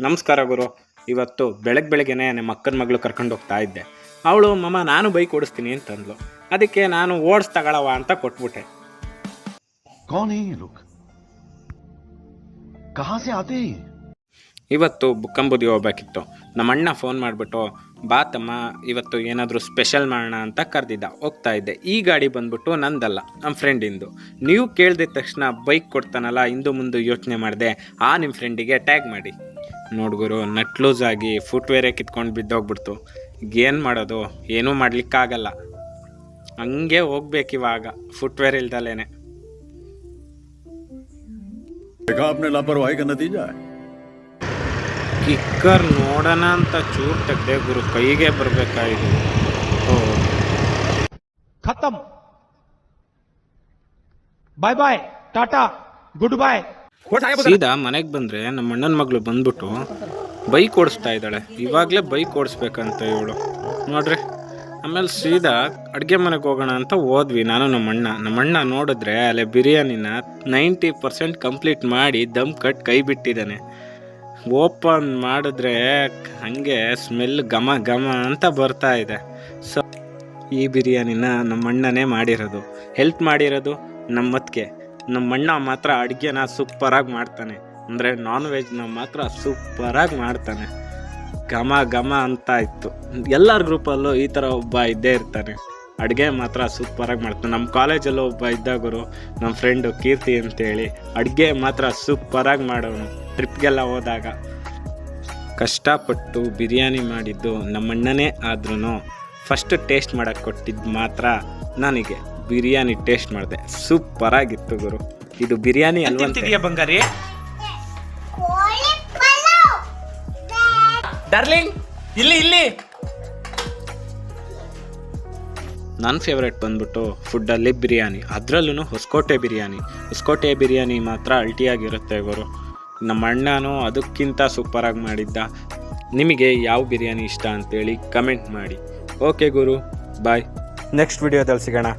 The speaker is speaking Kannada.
ನಮಸ್ಕಾರ ಗುರು. ಇವತ್ತು ಬೆಳಗ್ಗೆ ಬೆಳಗ್ಗೆನೆ ನಿಮ್ಮ ಅಕ್ಕನ ಮಗಳು ಕರ್ಕೊಂಡು ಹೋಗ್ತಾ ಇದ್ದೆ. ಅವಳು ಮಮ್ಮ ನಾನು ಬೈಕ್ ಓಡಿಸ್ತೀನಿ ಅಂತಂದ್ಲು ಅದಕ್ಕೆ ನಾನು ಓಡಿಸ್ ತಗೊಳವ ಅಂತ ಕೊಟ್ಬಿಟ್ಟೆ. ಇವತ್ತು ಬುಕ್ಕಂಬುದಿ ಹೋಗ್ಬೇಕಿತ್ತು. ನಮ್ಮ ಅಣ್ಣ ಫೋನ್ ಮಾಡಿಬಿಟ್ಟು ಬಾ ತಮ್ಮ ಇವತ್ತು ಏನಾದರೂ ಸ್ಪೆಷಲ್ ಮಾಡೋಣ ಅಂತ ಕರೆದಿದ್ದ. ಹೋಗ್ತಾ ಇದ್ದೆ. ಈ ಗಾಡಿ ಬಂದ್ಬಿಟ್ಟು ನಂದಲ್ಲ ನಮ್ಮ ಫ್ರೆಂಡಿಂದು ನೀವು ಕೇಳಿದ ತಕ್ಷಣ ಬೈಕ್ ಕೊಡ್ತಾನಲ್ಲ ಹಿಂದೂ ಮುಂದೆ ಯೋಚನೆ ಮಾಡಿದೆ. ಆ ನಿಮ್ಮ ಫ್ರೆಂಡಿಗೆ ಟ್ಯಾಗ್ ಮಾಡಿ. ನೋಡ್ಗುರು ನಟ್ ಲೂಸ್ ಆಗಿ ಫುಟ್ವೇರೇ ಕಿತ್ಕೊಂಡು ಬಿದ್ದೋಗ್ಬಿಡ್ತು. ಏನು ಮಾಡೋದು? ಏನೂ ಮಾಡಲಿಕ್ಕಾಗಲ್ಲ. ಹಂಗೆ ಹೋಗ್ಬೇಕಿವಾಗ ಫುಟ್ವೇರ್ ಇಲ್ದಲೇನೆ ಕಿಕ್ಕರ್ ನೋಡೋಣ ಅಂತ ಚೂರು ತೆಗ್ದೆ ಗುರು ಕೈಗೆ ಬರಬೇಕಾಯಿತು. ಖತಮ್. ಬಾಯ್ ಬಾಯ್ ಟಾಟಾ ಗುಡ್ ಬಾಯ್ ಸೀದಾ ಮನೆಗೆ ಬಂದರೆ ನಮ್ಮ ಅಣ್ಣನ ಮಗಳು ಬಂದ್ಬಿಟ್ಟು ಬೈಕ್ ಓಡಿಸ್ತಾ ಇದ್ದಾಳೆ. ಇವಾಗಲೇ ಬೈಕ್ ಓಡಿಸ್ಬೇಕಂತ ಇವಳು. ನೋಡ್ರಿ, ಆಮೇಲೆ ಸೀದಾ ಅಡುಗೆ ಮನೆಗೆ ಹೋಗೋಣ ಅಂತ ಹೋದ್ವಿ ನಾನು ನಮ್ಮ ಅಣ್ಣ. ನಮ್ಮ ಅಣ್ಣ ನೋಡಿದ್ರೆ ಅಲ್ಲೇ ಬಿರಿಯಾನಿನ ನೈಂಟಿ ಪರ್ಸೆಂಟ್ ಕಂಪ್ಲೀಟ್ ಮಾಡಿ ದಮ್ ಕಟ್ ಕೈ ಬಿಟ್ಟಿದ್ದಾನೆ. ಓಪನ್ ಮಾಡಿದ್ರೆ ಹಾಗೆ ಸ್ಮೆಲ್ ಘಮ ಘಮ ಅಂತ ಬರ್ತಾ ಇದೆ. ಸೊ ಈ ಬಿರಿಯಾನಿನ ನಮ್ಮ ಅಣ್ಣನೇ ಮಾಡಿರೋದು. ಹೆಲ್ಪ್ ಮಾಡಿರೋದು ನಮ್ಮ ಅತ್ತಿಗೆ ನಮ್ಮ ಅಣ್ಣ ಮಾತ್ರ ಅಡುಗೆನ ಸೂಪರಾಗಿ ಮಾಡ್ತಾನೆ. ಅಂದರೆ ನಾನ್ ವೆಜ್ನ ಮಾತ್ರ ಸೂಪರಾಗಿ ಮಾಡ್ತಾನೆ. ಘಮ ಘಮ ಅಂತ ಇತ್ತು. ಎಲ್ಲರ ಗ್ರೂಪಲ್ಲೂ ಈ ಥರ ಒಬ್ಬ ಇದ್ದೇ ಇರ್ತಾನೆ. ಅಡುಗೆ ಮಾತ್ರ ಸೂಪರಾಗಿ ಮಾಡ್ತಾನೆ. ನಮ್ಮ ಕಾಲೇಜಲ್ಲೂ ಒಬ್ಬ ಇದ್ದಾಗರು ನಮ್ಮ ಫ್ರೆಂಡು ಕೀರ್ತಿ ಅಂತೇಳಿ ಅಡುಗೆ ಮಾತ್ರ ಸೂಪರಾಗಿ ಮಾಡೋನು. ಟ್ರಿಪ್ಗೆಲ್ಲ ಹೋದಾಗ ಕಷ್ಟಪಟ್ಟು ಬಿರಿಯಾನಿ ಮಾಡಿದ್ದು ನಮ್ಮಣ್ಣನೇ ಆದ್ರೂ ಫಸ್ಟ್ ಟೇಸ್ಟ್ ಮಾಡೋಕ್ಕೆ ಕೊಟ್ಟಿದ್ದು ಮಾತ್ರ ನನಗೆ. ಬಿರಿಯಾನಿ ಟೇಸ್ಟ್ ಮಾಡಿದೆ. ಸೂಪರಾಗಿತ್ತು ಗುರು. ಇದು ಬಿರಿಯಾನಿ ಬಂಗಾರಿ? ಡಾರ್ಲಿಂಗ್ ಇಲ್ಲಿ ಇಲ್ಲಿ. ನನ್ನ ಫೇವ್ರೇಟ್ ಬಂದ್ಬಿಟ್ಟು ಫುಡ್ಡಲ್ಲಿ ಬಿರಿಯಾನಿ. ಅದರಲ್ಲೂ ಹೊಸಕೋಟೆ ಬಿರಿಯಾನಿ. ಹೊಸಕೋಟೆ ಬಿರಿಯಾನಿ ಮಾತ್ರ ಅಲ್ಟಿಯಾಗಿರುತ್ತೆ ಗುರು. ನಮ್ಮ ಅಣ್ಣನೂ ಅದಕ್ಕಿಂತ ಸೂಪರಾಗಿ ಮಾಡಿದ್ದ. ನಿಮಗೆ ಯಾವ ಬಿರಿಯಾನಿ ಇಷ್ಟ ಅಂತೇಳಿ ಕಮೆಂಟ್ ಮಾಡಿ. ಓಕೆ ಗುರು ಬಾಯ್ ನೆಕ್ಸ್ಟ್ ವಿಡಿಯೋದಲ್ಲಿ ಸಿಗೋಣ.